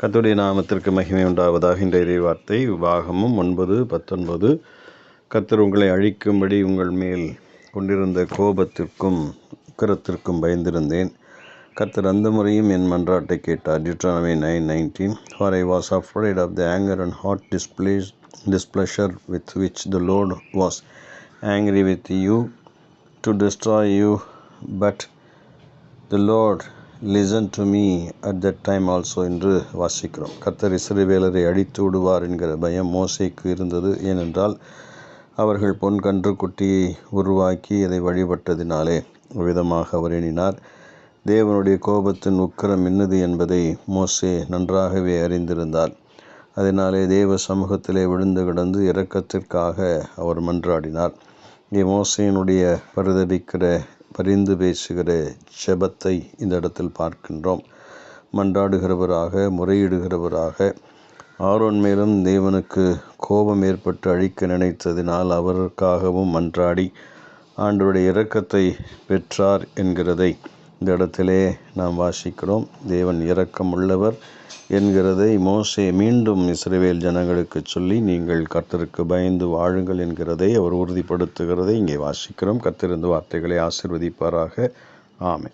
கத்துடைய நாமத்திற்கு மகிமை உண்டாவதாக இந்த இறை வார்த்தை விவாகமும் ஒன்பது பத்தொன்பது. கத்தர் உங்களை அழிக்கும்படி உங்கள் மேல் கொண்டிருந்த கோபத்திற்கும் உக்கரத்திற்கும் பயந்திருந்தேன். கத்தர் அந்த முறையும் என் மன்றாட்டை கேட்டார். Deuteronomy nine nineteen for I was afraid of the anger and hot displease displeasure with which the Lord was angry with you to destroy you but the Lord listen to me at that time also என்று வாசிக்கிறோம். கர்த்தர் இசிறுவேலரை அழித்து விடுவார் என்கிற பயம் மோசைக்கு இருந்தது. ஏனென்றால் அவர்கள் பொன் கன்று குட்டியை உருவாக்கி அதை வழிபட்டதினாலே விதமாக அவர் எண்ணினார். தேவனுடைய கோபத்தின் உக்கரம் என்னது என்பதை மோசே நன்றாகவே அறிந்திருந்தார். அதனாலே தேவ சமூகத்திலே விழுந்து கிடந்து இரக்கத்திற்காக அவர் மன்றாடினார். இங்கே மோசையினுடைய பரிதபிக்கிற பரிந்து பேசுகிற ஜெபத்தை இந்த இடத்தில் பார்க்கின்றோம். மன்றாடுகிறவராக முறையிடுகிறவராக ஆரோன் மேலும் தேவனுக்கு கோபம் ஏற்பட்டு அழிக்க நினைத்ததினால் அவருக்காகவும் மன்றாடி ஆண்டவருடைய இரக்கத்தை பெற்றார் என்கிறதை இந்த இடத்திலே நாம் வாசிக்கிறோம் தேவன் இரக்கம் உள்ளவர் என்கிறதை மோசே மீண்டும் இஸ்ரேவேல் ஜனங்களுக்கு சொல்லி நீங்கள் கர்த்தருக்கு பயந்து வாழுங்கள் என்கிறதை அவர் உறுதிப்படுத்துகிறதை இங்கே வாசிக்கிறோம். கர்த்தருந்து வார்த்தைகளை ஆசிர்வதிப்பாராக. ஆமை